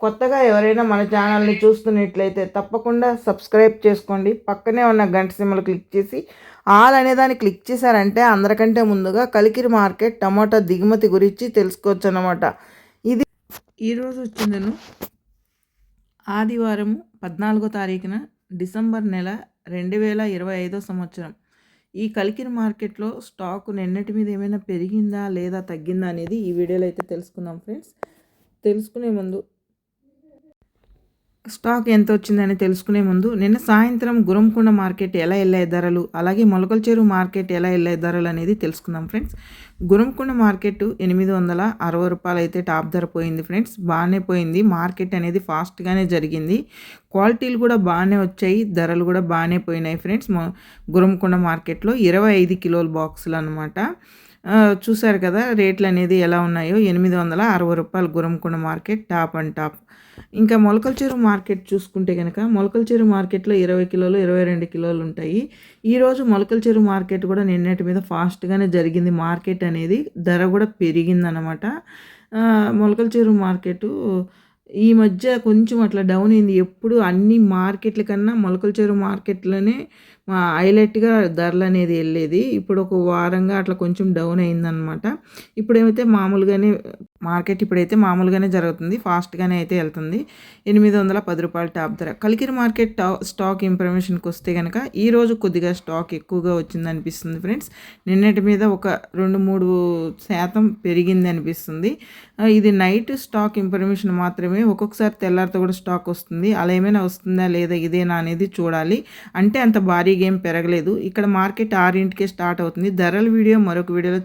కొత్తగా ఎవరైనా మన ఛానల్ని చూస్తున్నట్లయితే తప్పకుండా సబ్స్క్రైబ్ చేసుకోండి. పక్కనే ఉన్న గంట సిమ్మలు క్లిక్ చేసి ఆల్ అనే దాన్ని క్లిక్ చేశారంటే అందరికంటే ముందుగా కలికిరి మార్కెట్ టమాటా దిగుమతి గురించి తెలుసుకోవచ్చు అన్నమాట ఇది ఈరోజు వచ్చిందను. ఆదివారం పద్నాలుగో తారీఖున డిసెంబర్ నెల రెండు వేల ఇరవై ఐదో సంవత్సరం. ఈ కలికిరి మార్కెట్లో స్టాక్ నిన్నటి మీద ఏమైనా పెరిగిందా లేదా తగ్గిందా అనేది ఈ వీడియోలో అయితే తెలుసుకుందాం ఫ్రెండ్స్. తెలుసుకునే ముందు స్టాక్ ఎంత వచ్చిందని తెలుసుకునే ముందు నిన్న సాయంత్రం గురంకొండ మార్కెట్ ఎలా వెళ్ళే ధరలు అలాగే మొలకల చెరువు మార్కెట్ ఎలా వెళ్ళే ధరలు అనేది తెలుసుకుందాం ఫ్రెండ్స్. గురంకొండ మార్కెట్ ఎనిమిది వందల అరవై రూపాయలు అయితే టాప్ ధర పోయింది ఫ్రెండ్స్. బాగానే పోయింది. మార్కెట్ అనేది ఫాస్ట్గానే జరిగింది. క్వాలిటీలు కూడా బాగానే వచ్చాయి. ధరలు కూడా బాగానే పోయినాయి ఫ్రెండ్స్. గురంకొండ మార్కెట్లో ఇరవై ఐదు కిలోల బాక్సులు అనమాట చూసారు కదా రేట్లు అనేది ఎలా ఉన్నాయో. ఎనిమిది వందల అరవై రూపాయలు Gurramkonda market top and top. ఇంకా మొలకల చెరువు మార్కెట్ చూసుకుంటే కనుక మొలకల చెరువు మార్కెట్లో ఇరవై కిలోలు ఇరవై రెండు కిలోలు ఉంటాయి. ఈరోజు మొలకల చెరువు మార్కెట్ కూడా నిన్నటి మీద ఫాస్ట్గానే జరిగింది. మార్కెట్ అనేది ధర కూడా పెరిగిందనమాట మొలకల చెరువు మార్కెట్ ఈ మధ్య కొంచెం అట్లా డౌన్ అయింది. ఎప్పుడు అన్ని మార్కెట్ల కన్నా మొలకల చెరువు మార్కెట్లోనే హైలైట్గా ధరలు అనేది వెళ్ళేది. ఇప్పుడు ఒక వారంగా అట్లా కొంచెం డౌన్ అయిందనమాట ఇప్పుడేమైతే మామూలుగానే మార్కెట్ ఇప్పుడైతే మామూలుగానే జరుగుతుంది ఫాస్ట్గానే అయితే వెళ్తుంది. ఎనిమిది వందల పది రూపాయల టాప్ ధర. కలికిరి మార్కెట్ స్టాక్ ఇన్ఫర్మేషన్కి వస్తే కనుక ఈరోజు కొద్దిగా స్టాక్ ఎక్కువగా వచ్చింది అనిపిస్తుంది ఫ్రెండ్స్. నిన్నటి మీద ఒక రెండు మూడు శాతం పెరిగింది అనిపిస్తుంది ఇది నైట్ స్టాక్ ఇన్ఫర్మేషన్ మాత్రమే. ఒక్కొక్కసారి తెల్లారితో కూడా స్టాక్ వస్తుంది. అలా ఏమైనా వస్తుందా లేదా ఇదేనా అనేది చూడాలి. అంటే అంత భారీగా ఏం పెరగలేదు. ఇక్కడ మార్కెట్ ఆరింటికే స్టార్ట్ అవుతుంది. ధరల వీడియో మరొక వీడియోలో